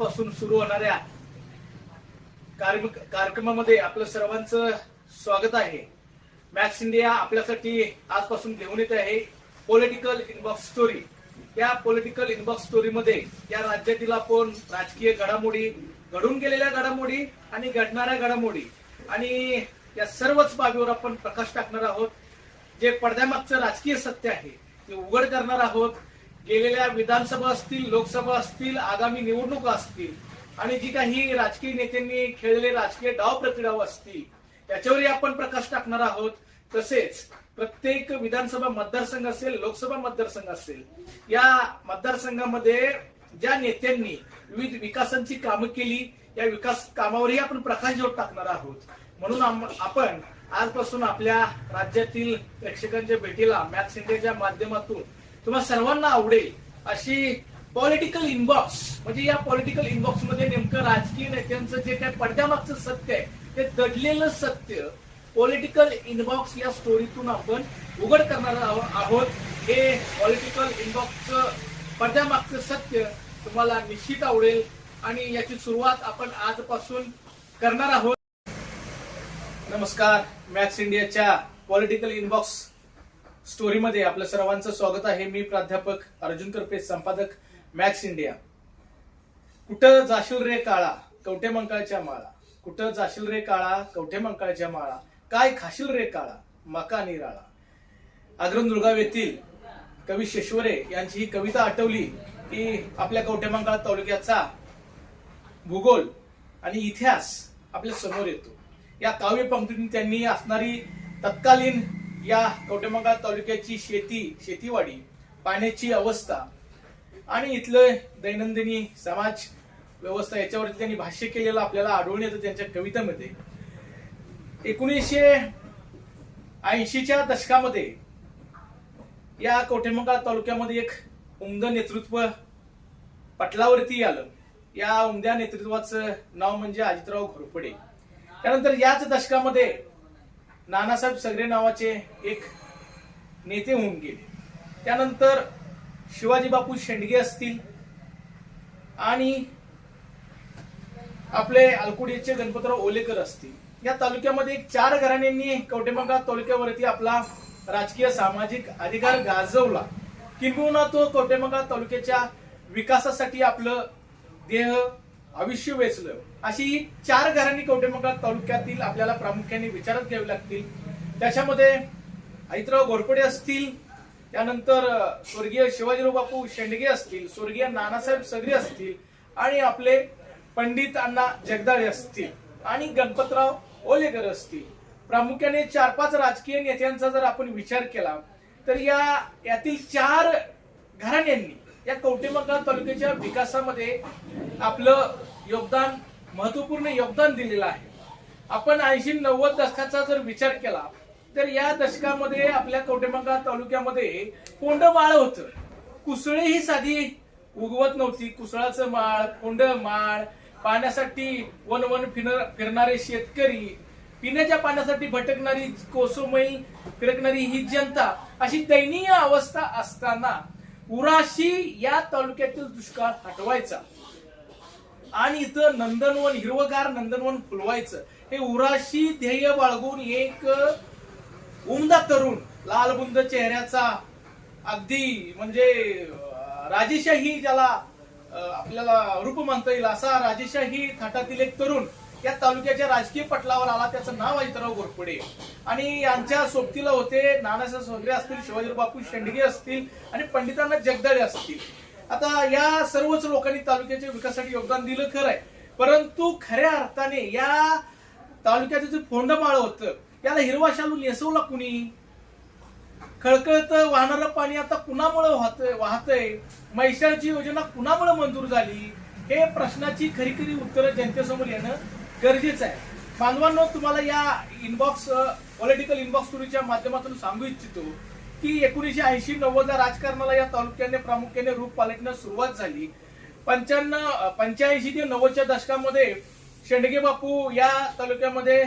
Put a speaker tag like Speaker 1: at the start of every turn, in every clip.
Speaker 1: आजपासून सुरू होणाऱ्या कार्यक्रमामध्ये आपलं सर्वांचं स्वागत आहे. मॅक्स इंडिया आपल्यासाठी आजपासून घेऊन येते आहे पॉलिटिकल इनबॉक्स स्टोरी या पॉलिटिकल इनबॉक्स स्टोरीमध्ये या राज्यातील आपण राजकीय घडामोडी घडून गेलेल्या घडामोडी आणि घडणाऱ्या घडामोडी आणि या सर्वच बाबीवर आपण प्रकाश टाकणार आहोत. जे पडद्यामागचं राजकीय सत्य आहे ते उघड करणार आहोत. गेलेल्या विधानसभा असतील लोकसभा असतील आगामी निवडणुका असतील आणि जी काही राजकीय नेत्यांनी खेळलेले राजकीय डाव प्रक्रिया असतील त्याच्यावरही आपण प्रकाश टाकणार आहोत. तसेच प्रत्येक विधानसभा मतदारसंघ असेल लोकसभा मतदारसंघ असेल या मतदारसंघामध्ये ज्या नेत्यांनी विविध विकासांची कामं केली या विकास कामावरही आपण प्रकाश जोड टाकणार आहोत. म्हणून आपण आजपासून आपल्या राज्यातील प्रेक्षकांच्या भेटीला मॅक्स इंडियाच्या माध्यमातून तुम्हाला सर्वांना आवडेल अशी पॉलिटिकल इनबॉक्स म्हणजे या पॉलिटिकल इनबॉक्समध्ये नेमकं राजकीय नेत्यांचं जे काय पडद्यामागचं सत्य आहे ते दडलेलं सत्य पॉलिटिकल इनबॉक्स या स्टोरीतून आपण उघड करणार आहोत. हे पॉलिटिकल इनबॉक्सचं पडद्यामागचं सत्य तुम्हाला निश्चित आवडेल आणि याची सुरुवात आपण आजपासून करणार आहोत. नमस्कार मॅक्स इंडियाच्या पॉलिटिकल इनबॉक्स स्टोरीमध्ये आपलं सर्वांचं स्वागत आहे. मी प्राध्यापक अर्जुन करपे संपादक मॅक्स इंडिया. कुठं जाशील रे काळा? कवठे मंकाळच्या माळा? कुठं जाशील रे काळा? कवठे मंकाळच्या माळा? काय खाशील रे काळा? मका निराळा. आग्रम दुर्गाव येथील कवी शेश्वरे यांची ही कविता आठवली की आपल्या कवठे मंकाळ तालुक्याचा भूगोल आणि इतिहास आपल्यासमोर येतो. या काव्य पंक्तीतून त्यांनी असणारी तत्कालीन या कवटेमंगाळ तालुक्याची शेती शेतीवाडी पाण्याची अवस्था आणि इथलं दैनंदिनी समाज व्यवस्था याच्यावरती त्यांनी भाष्य केलेलं आपल्याला आढळून येतं त्यांच्या कवितेमध्ये. एकोणीसशे ऐंशीच्या दशकामध्ये या कवठेमंगाळ तालुक्यामध्ये एक उमद नेतृत्व पटलावरती आलं. या उमद्या नेतृत्वाचं नाव म्हणजे अजितराव घोरपडे. त्यानंतर याच दशकामध्ये नानासाहेब सगरे नावाचे एक नेते होऊन गेले. त्यानंतर शिवाजी बापू शेंडगे असतील आणि आपले अलकुडीचे गणपतराव ओलेकर असतील. या तालुक्यामध्ये एक चार घराण्यांनी कवटेमंगा तालुक्यावरती आपला राजकीय सामाजिक अधिकार गाजवला. किंबहुना तो कवटेमंगा तालुक्याच्या विकासासाठी आपलं देह आयुष्य वेचलं. अशी ही चार घरांनी कवटेमंगा तालुक्यातील आपल्याला प्रामुख्याने विचारात घ्यावी लागतील. त्याच्यामध्ये आईतराव घोरपडे असतील त्यानंतर स्वर्गीय शिवाजीराव बापू शेंडगे असतील स्वर्गीय नानासाहेब सगरे असतील आणि आपले पंडित अण्णा जगदाळे असतील आणि गणपतराव ओलेकर असतील. प्रामुख्याने चार पाच राजकीय नेत्यांचा जर आपण विचार केला तर या यातील चार घराण्यांनी या कवटेमंगळ तालुक्याच्या विकासामध्ये आपलं योगदान महत्त्वपूर्ण योगदान दिलेलं आहे. आपण ऐंशी नव्वद दशकाचा जर विचार केला तर या दशकामध्ये आपल्या कवटेमंगा तालुक्यामध्ये कोंड माळ होतं. कुसळे ही साधी उगवत नव्हती. कुसळाचं माळ कोंड माळ पाण्यासाठी वन वन फिरणार फिरणारे शेतकरी पिण्याच्या पाण्यासाठी भटकणारी कोसोमैल फिरकणारी ही जनता अशी दयनीय अवस्था असताना उराशी या तालुक्यातील दुष्काळ हटवायचा. आणि इथं नंदनवन हिरवगार नंदनवन फुलवायचं. हे उराशी ध्येय बाळगून एक उमदा तरुण लालबुंद चेहऱ्याचा अगदी म्हणजे राजेशाही ज्याला आपल्याला रूप म्हणता येईल असा राजेशाही थाटातील एक तरुण या तालुक्याच्या राजकीय पटलावर आला. त्याचं नाव अजितराव घोरपडे आणि यांच्या सोबतीला होते नानासाहेब सोगरे असतील शिवाजीराव बापू शेंडगे असतील आणि पंडितांना जगदाळे असतील. आता या सर्वच लोकांनी तालुक्याच्या विकासासाठी योगदान दिलं खरं आहे परंतु खऱ्या अर्थाने या तालुक्याचं जे फोंडमाळ होतं याला हिरवा शालू नेसवला कुणी? खळखळत वाहणारं पाणी आता कुणामुळे वाहत वाहतय? मैशाची योजना कुणामुळे मंजूर झाली? हे प्रश्नाची खरी खरी उत्तरं जनतेसमोर येणं गरजेचं आहे. बांधवांनो तुम्हाला या इनबॉक्स पॉलिटिकल इनबॉक्स टुरीच्या माध्यमातून सांगू इच्छितो. की एकोणीशे ऐंशी नव्वदला राजकारणाला या तालुक्याने प्रामुख्याने रूप पालटण्यास सुरुवात झाली. पंच्याण्णव पंच्याऐंशी ते नव्वदच्या दशकामध्ये शेंडगे बापू या तालुक्यामध्ये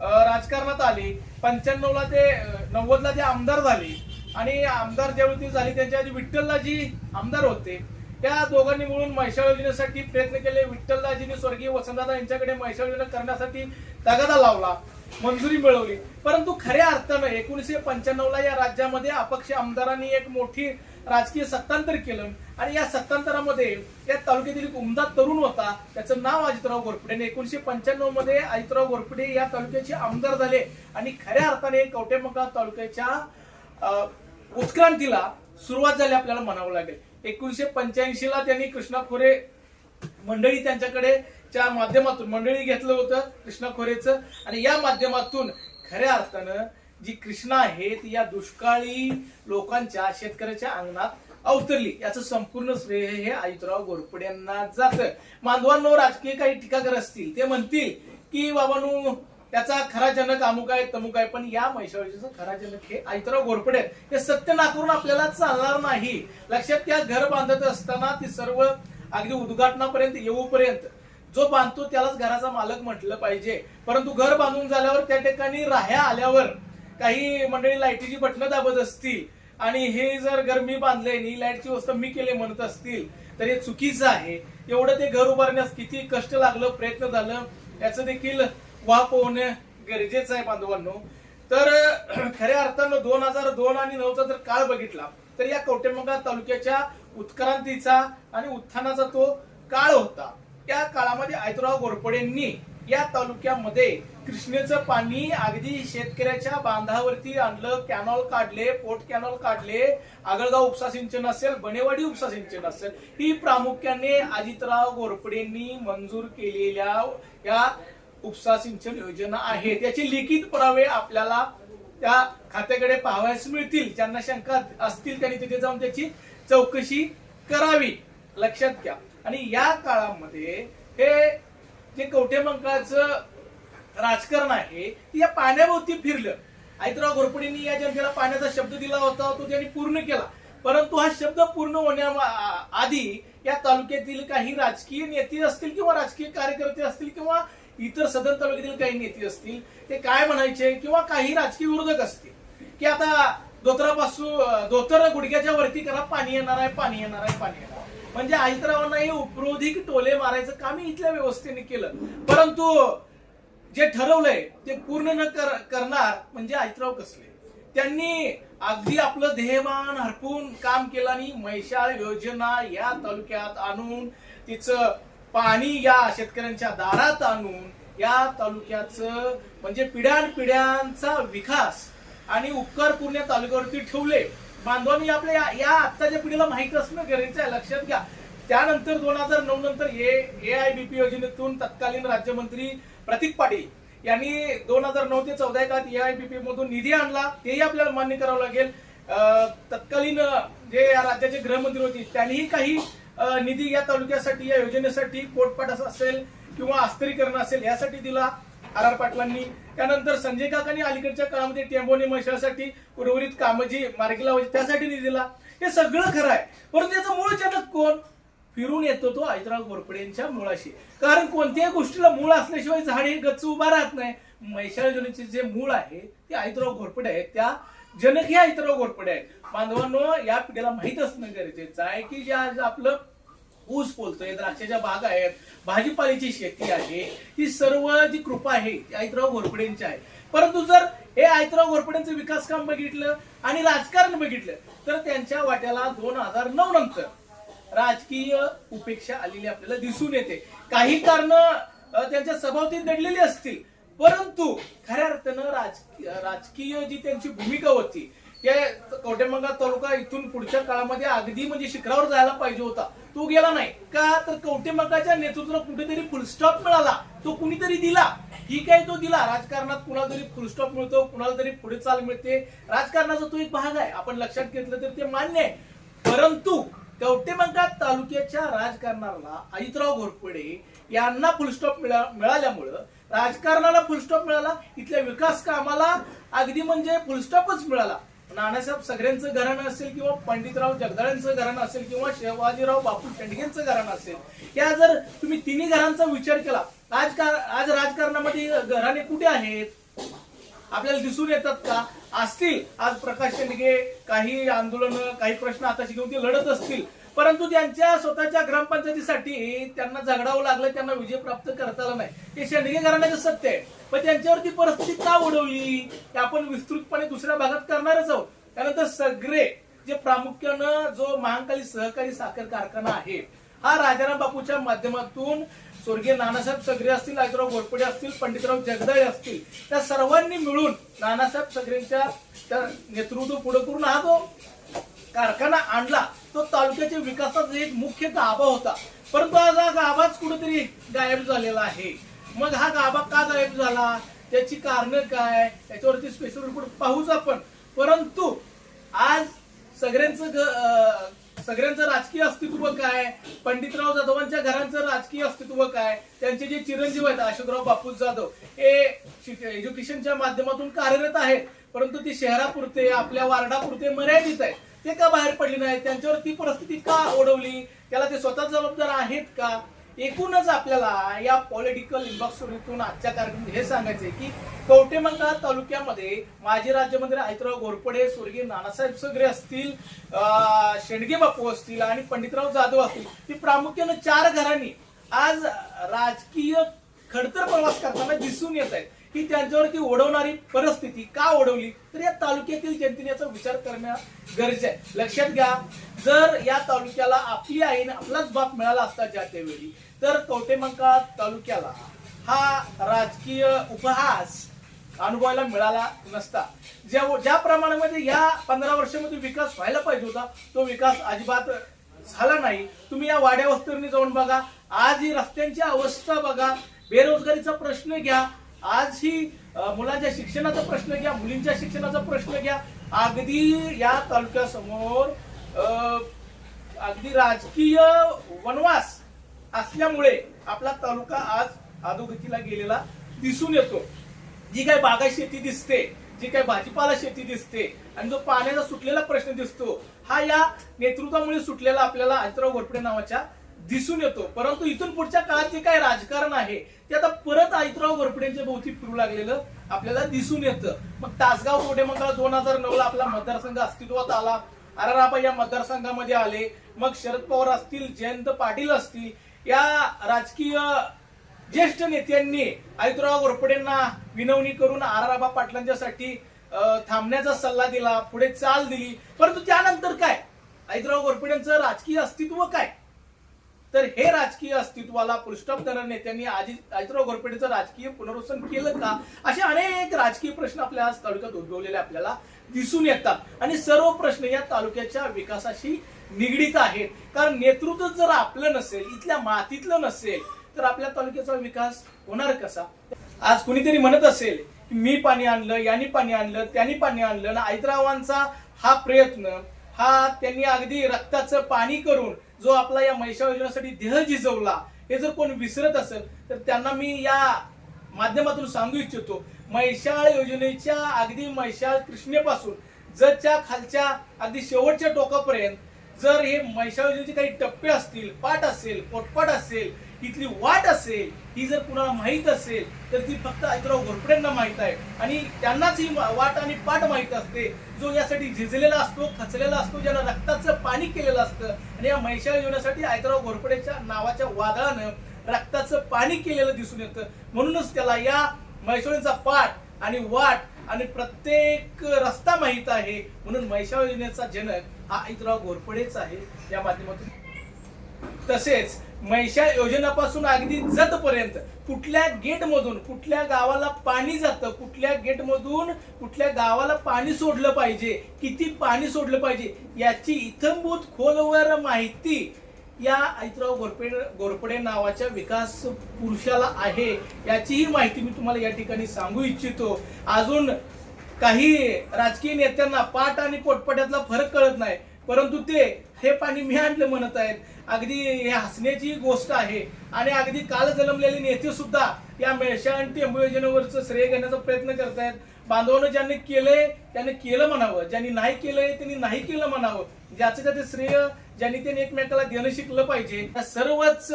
Speaker 1: राजकारणात आले. पंच्याण्णवला ते नव्वदला ते आमदार झाले. आणि आमदार ज्यावेळी ते झाले त्यांच्या आधी विठ्ठलला जी आमदार होते. त्या दोघांनी मिळून म्हैसाळ योजनेसाठी प्रयत्न केले. विठ्ठलदाजींनी स्वर्गीय वसंतदादा यांच्याकडे म्हैसाळ योजना करण्यासाठी तगादा लावला. मंजुरी मिळवली. परंतु खऱ्या अर्थानं एकोणीसशे पंच्याण्णव ला या राज्यामध्ये अपक्ष आमदारांनी एक मोठी राजकीय सत्तांतर केलं. आणि या सत्तांतरामध्ये या तालुक्यातील एक उमदा तरुण होता. त्याचं नाव अजितराव घोरपडे आणि एकोणीशे पंच्याण्णवमध्ये अजितराव घोरपडे या तालुक्याचे आमदार झाले. आणि खऱ्या अर्थाने कवटेमका तालुक्याच्या उत्क्रांतीला सुरुवात झाली आपल्याला म्हणावं लागेल. एकोणीशे पंच्याऐंशी ला त्यांनी कृष्णा खोरे मंडळी त्यांच्याकडे च्या माध्यमातून मंडळी घेतलं होतं कृष्णा खोरेचं. आणि या माध्यमातून खऱ्या अर्थानं जी कृष्णा आहे ती या दुष्काळी लोकांच्या शेतकऱ्याच्या अंगणात अवतरली. याचं संपूर्ण श्रेय हे आयुतराव घोरपडे यांना जातं. मानवांनो राजकीय काही टीकाकर असतील ते म्हणतील की बाबांनो त्याचा खरा जनक अमुक आहे तमुक आहे पण या म्हैसाळीचं खरा जनक हे आयतराव घोरपडे आहेत. हे सत्य नाकारून आपल्याला चालणार नाही. लक्षात त्या घर बांधत असताना ती सर्व अगदी उद्घाटनापर्यंत येऊपर्यंत जो बांधतो त्यालाच घराचा मालक म्हटलं पाहिजे. परंतु घर बांधून झाल्यावर त्या ठिकाणी राह्या आल्यावर काही मंडळी लाईटीची बटणं दाबत असतील. आणि हे जर घर मी बांधले ही लाईटची व्यवस्था मी केले म्हणत असतील तर हे चुकीचं आहे. एवढं ते घर उभारण्यास किती कष्ट लागलं प्रयत्न झालं याचं देखील वाप होणं गरजेचं आहे बांधवांनो. तर खऱ्या अर्थानं दोन हजार दोन आणि नऊचा जर काळ बघितला तर या कवटेमंगा तालुक्याच्या उत्क्रांतीचा आणि उत्थानाचा तो काळ होता. त्या काळामध्ये आयतराव घोरपडेंनी या तालुक्यामध्ये कृष्णेचं पाणी अगदी शेतकऱ्याच्या बांधावरती आणलं कॅनॉल काढले पोट कॅनॉल काढले. आगळगाव उपसा सिंचन असेल बनेवाडी उपसा सिंचन असेल ही प्रामुख्याने अजितराव घोरपडेंनी मंजूर केलेल्या या उपसा सिंचन योजना आहे त्याचे लिखित पुरावे आपल्याला त्या खात्याकडे पाहावयास मिळतील. ज्यांना शंका असतील त्यांनी तिथे जाऊन त्याची चौकशी करावी. लक्षात घ्या. आणि या काळामध्ये हे जे कवठेमंकाळचं राजकारण आहे ते या पाण्याभोवती फिरलं. आयतराव घोरपडेंनी या जनतेला पाण्याचा शब्द दिला होता तो त्यांनी पूर्ण केला. परंतु हा शब्द पूर्ण होण्या आधी या तालुक्यातील काही राजकीय नेते असतील किंवा राजकीय कार्यकर्ते असतील किंवा इतर सदर तालुक्यातील काही नेते असतील ते काय म्हणायचे किंवा काही राजकीय विरोधक असतील की आता धोतरापासून धोतर गुडघ्याच्या वरती करा पाणी येणार आहे पाणी येणार आहे पाणी येणार म्हणजे आयतरावांना हे उपरोधिक टोले मारायचं काम इथल्या व्यवस्थेने केलं. परंतु जे ठरवलंय ते पूर्ण न कर- करणार म्हणजे आईतराव कसले? त्यांनी अगदी आपलं ध्येयमान हरपून काम केलं आणि मैशाळ योजना या तालुक्यात आणून तिचं पाणी या शेतकऱ्यांच्या दारात आणून या तालुक्याचं म्हणजे पिढ्यान पिढ्यांचा विकास आणि उपकार पूर्ण तालुक्यावरती ठेवले. बांधवांनी आपल्या या- या आत्ताच्या पिढीला माहीत असणं गरजेचं आहे लक्षात घ्या. त्यानंतर दोन हजार नऊ नंतर ए आय बी पी योजनेतून तत्कालीन राज्यमंत्री प्रतीक पाटील यांनी दोन हजार नऊ ते चौदा काळात ए आय बी पी मधून निधी आणला. तेही आपल्याला मान्य करावं लागेल. तत्कालीन जे या राज्याचे गृहमंत्री होते त्यांनीही काही निधी या तालुक्यासाठी या योजनेसाठी पोटपाट असेल किंवा अस्त्रीकरण असेल यासाठी दिला. आर आर पाटलांनी. त्यानंतर संजय काकांनी अलीकडच्या काळामध्ये टेंबोनी मशासाठी उर्वरित कामं जी मार्गी लावायची त्यासाठी निधी दिला. हे सगळं खरं आहे. परंतु त्याचा मूळ जनक कोण? फिरून येतो तो आयतराव घोरपडेंच्या मुळाशी. कारण कोणत्याही गोष्टीला मूळ असल्याशिवाय झाड हे गच्च उभा राहत नाही. मैशाळ योजनेचे जे मूळ आहे ते आयतराव घोरपडे आहेत. त्या जनक हे आयतराव घोरपडे आहेत. बांधवांनो या पिढीला माहीत असणं गरजेचं आहे की जे आज आपलं ऊस बोलतोय द्राक्षाच्या बाग आहेत भाजीपाल्याची शेती आहे ही सर्व जी कृपा आहे ती आयतराव घोरपडेंची आहे. परंतु जर हे आयतराव घोरपडेंचं विकास काम बघितलं आणि राजकारण बघितलं तर त्यांच्या वाट्याला दोन हजार नऊ नंतर राजकीय उपेक्षा आलेली आपल्याला दिसून येते. काही कारण त्यांच्या सभावतीत दडलेली असतील परंतु खऱ्या अर्थानं राजकीय राजकीय जी त्यांची भूमिका होती त्या कवटेमंगा तालुका इथून पुढच्या काळामध्ये अगदी म्हणजे शिखरावर जायला पाहिजे होता. तो गेला नाही. का? तर कवटेमंगाच्या नेतृत्वाला कुठेतरी फुलस्टॉप मिळाला. तो कुणीतरी दिला. ठीक आहे तो दिला. राजकारणात कुणाला तरी फुलस्टॉप मिळतो कुणाला तरी पुढे चाल मिळते. राजकारणाचा तो एक भाग आहे. आपण लक्षात घेतलं तर ते मान्य आहे. परंतु कवटेमंगा तालुक्याच्या राजकारणाला अजितराव घोरपडे यांना फुलस्टॉप मिळा- मिळाल्यामुळं राजकारणाला फुलस्टॉप मिळाला. इथल्या विकास कामाला अगदी म्हणजे फुलस्टॉपच मिळाला. नानासाहेब सगळ्यांचं घराणं असेल किंवा पंडितराव जगदाळेंचं घराणं असेल किंवा शिवाजीराव बापू शेंडगेंचं घराणं असेल या जर तुम्ही तिन्ही घरांचा विचार केला आज आज राजकारणामध्ये घराणे कुठे आहेत? आपल्याला दिसून येतात का? असतील. आज प्रकाश शेंडगे काही आंदोलन काही प्रश्न आता घेऊन ते लढत असतील. परंतु त्यांच्या स्वतःच्या ग्रामपंचायतीसाठी त्यांना झगडावं लागलं त्यांना विजय प्राप्त करता आला नाही. हे शेंडगे घराण्याचं सत्य आहे. पण त्यांच्यावरती परिस्थिती का उडवली ते आपण विस्तृतपणे दुसऱ्या भागात करणारच आहोत. त्यानंतर सगळे जे प्रामुख्यानं जो महाकाली सहकारी साखर कारखाना आहे हा राजाराम बापूच्या माध्यमातून स्वर्गीय नानासाहेब सगरे असतील आजराव घोरपडे असतील पंडितराव जगदाळे असतील त्या सर्वांनी मिळून नानासाहेब सगरेंच्या त्या नेतृत्व पुढे करून हा. जो हो. कारखाना आणला तो तालुक्याच्या विकासाचा एक मुख्य गाभा होता. परंतु आज हा गाभाच कुठेतरी गायब झालेला आहे. मग हा गाभा का गायब झाला? त्याची कारणं काय? त्याच्यावरती स्पेशल रिपोर्ट पाहूच आपण. परंतु आज सगळ्यांचं सगळ्यांचं राजकीय अस्तित्व काय? पंडितराव जाधवांच्या घरांचं राजकीय अस्तित्व काय? त्यांचे जे चिरंजीव आहेत अशोकराव बापू जाधव हे एज्युकेशनच्या माध्यमातून कार्यरत आहेत. परंतु ती शहरापुरते आपल्या वार्डापुरते मर्यादित आहे ते का बाहेर पडले नाही त्यांच्यावर ती परिस्थिती का ओढवली? त्याला ते स्वतः जबाबदार आहेत का? एकूणच आपल्याला या पॉलिटिकल इन्बॉक्सवरून आजच्या कार्यक्रम हे सांगायचंय की कवटेमंगला तालुक्यामध्ये माजी राज्यमंत्री आयतराव घोरपडे स्वर्गीय नानासाहेब सगरे असतील शेंडगे बापू असतील आणि पंडितराव जाधव असतील ती प्रामुख्यानं चार घरांनी आज राजकीय खडतर प्रवास करताना दिसून येत आहेत. ही त्यांच्यावरती ओढवणारी परिस्थिती का ओढवली? तर या तालुक्यातील जनतेने याचा विचार करणं गरजेचं आहे. लक्षात घ्या जर या तालुक्याला आपली आईने आपलाच बाप मिळाला असता ज्या त्यावेळी तर कवटेमंका तालुक्याला हा राजकीय उपहास अनुभवायला मिळाला नसता. ज्या ज्या प्रमाणामध्ये या पंधरा वर्षामध्ये विकास व्हायला पाहिजे होता तो विकास अजिबात झाला नाही. तुम्ही या वाड्या वस्तीवरनी जाऊन बघा. आज ही रस्त्यांची अवस्था बघा. बेरोजगारीचा प्रश्न घ्या. आज ही मुलांच्या शिक्षणाचा प्रश्न घ्या मुलींच्या शिक्षणाचा प्रश्न घ्या. अगदी या तालुक्यासमोर अगदी राजकीय वनवास असल्यामुळे आपला तालुका आज अधोगतीला गेलेला दिसून येतो. जी काय बागाय शेती दिसते जी काय भाजीपाला शेती दिसते आणि जो पाण्याचा सुटलेला प्रश्न दिसतो हा या नेतृत्वामुळे सुटलेला आपल्याला अंतराव घोरपडे नावाच्या दिसून येतो. परंतु इथून पुढच्या काळात जे काय राजकारण आहे ते आता परत अजितराव घोरपडेंच्या भोवती फिरू लागलेलं आपल्याला दिसून येतं. मग तासगाव कोटेमंगळ दोन हजार नऊ ला आपला मतदारसंघ अस्तित्वात आला. आराराबा या मतदारसंघामध्ये आले. मग शरद पवार असतील जयंत पाटील असतील या राजकीय ज्येष्ठ नेत्यांनी आयुतराव घोरपडेंना विनवणी करून आराराबा पाटलांच्यासाठी थांबण्याचा सल्ला दिला पुढे चाल दिली. परंतु त्यानंतर काय? आयुतराव घोरपडेंचं राजकीय अस्तित्व काय? तर हे राजकीय अस्तित्वाला पुरस्टॉप नेत्यांनी आजी आयतराव घोरपडेचं राजकीय पुनर्वसन केलं का? असे अनेक राजकीय प्रश्न आपल्या आज तालुक्यात उद्भवलेले आपल्याला दिसून येतात. आणि सर्व प्रश्न या तालुक्याच्या विकासाशी निगडीत आहेत. कारण नेतृत्व जर आपलं नसेल इथल्या मातीतलं नसेल तर आपल्या तालुक्याचा विकास होणार कसा? आज कुणीतरी म्हणत असेल की मी पाणी आणलं यांनी पाणी आणलं त्यांनी पाणी आणलं आणि आयतरावांचा हा प्रयत्न हा त्यांनी अगदी रक्ताचं पाणी करून जो आपला या महिषा योजनेसाठी देह झिजवला हे जर कोण विसरत असेल तर त्यांना मी या माध्यमातून सांगू इच्छितो महिषाळ योजनेच्या अगदी महिषाळ कृष्णेपासून जच्या खालच्या अगदी शेवटच्या टोकापर्यंत जर हे मैशाळ योजनेचे काही टप्पे असतील पाठ असेल पोटपाट असेल इथली वाट असेल ही जर कुणाला माहीत असेल तर ती फक्त आयतराव घोरपड्यांना माहीत आहे. आणि त्यांनाच ही वाट आणि पाठ माहीत असते. जो यासाठी झिजलेला असतो खचलेला असतो ज्यानं रक्ताचं पाणी केलेलं असतं. आणि या महिषाला येण्यासाठी आयतराव घोरपडेच्या नावाच्या वादळानं रक्ताचं पाणी केलेलं दिसून येतं. म्हणूनच त्याला या मैसोळींचा पाठ आणि वाट आणि प्रत्येक रस्ता माहीत आहे. म्हणून मैशाळ योजनेचा जनक हा आयतराव घोरपडेच आहे. या माध्यमातून तसेच मैशा योजनापासून अगदी जतपर्यंत कुठल्या गेटमधून कुठल्या गावाला पाणी जातं कुठल्या गेटमधून कुठल्या गावाला पाणी सोडलं पाहिजे किती पाणी सोडलं पाहिजे याची इथंभूत खोलवर माहिती या आईतराव गोरपे गोरपडे नावाच्या विकास पुरुषाला आहे. याचीही माहिती मी तुम्हाला या ठिकाणी सांगू इच्छितो. अजून काही राजकीय नेत्यांना पाठ आणि पोटपट्यातला फरक कळत नाही परंतु ते हे पाणी मी आणलं म्हणत आहेत. अगदी हे हसण्याची गोष्ट आहे. आणि अगदी काल जन्मलेले नेते सुद्धा या मेळशा आणि टेंबू योजनेवरचं श्रेय घेण्याचा प्रयत्न करतायत. बांधवानं ज्यांनी केलंय त्यांनी केलं म्हणावं. ज्यांनी नाही केलंय त्यांनी नाही केलं म्हणावं. ज्याचं त्याचे श्रेय ज्यांनी त्यांनी एकमेकाला देणं शिकलं पाहिजे. या सर्वच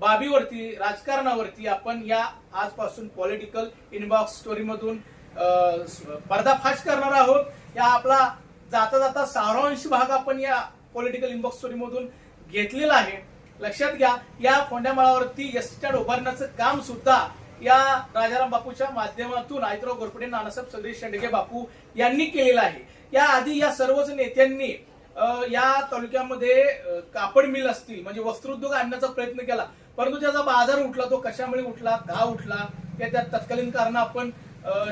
Speaker 1: बाबीवरती राजकारणावरती आपण या आजपासून पॉलिटिकल इनबॉक्स स्टोरीमधून अं, पर्दाफाश करणार आहोत. या आपला जाता जाता सारांश भाग आपण या पॉलिटिकल इनबॉक्स स्टोरीमधून घेतलेला आहे. लक्षात घ्या या फोंड्यामाळावरती एस स्टँड उभारण्याचं काम सुद्धा या राजाराम बापूच्या माध्यमातून आयतराव गोरपडे नानासाहेब सगळे शेंडगे बापू यांनी केलेलं आहे. या आधी या सर्वच नेत्यांनी या तालुक्यामध्ये कापड मिल असतील म्हणजे वस्त्रोद्योग आणण्याचा प्रयत्न केला. परंतु त्याचा बाजार उठला तो कशामुळे उठला का उठला या त्या तत्कालीन कारण आपण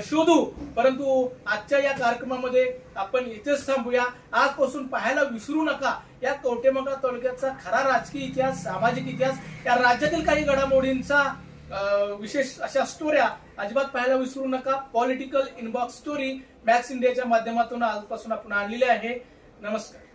Speaker 1: शोधू. परंतु आजच्या या कार्यक्रमामध्ये आपण इथेच थांबूया. आजपासून पाहायला विसरू नका. या कवटेमंगळ तालुक्याचा खरा राजकीय इतिहास सामाजिक इतिहास या राज्यातील काही घडामोडींचा विशेष अशा स्टोऱ्या अजिबात पाहायला विसरू नका. पॉलिटिकल इनबॉक्स स्टोरी मॅक्स इंडियाच्या माध्यमातून आजपासून आपण आणलेली आहे. नमस्कार.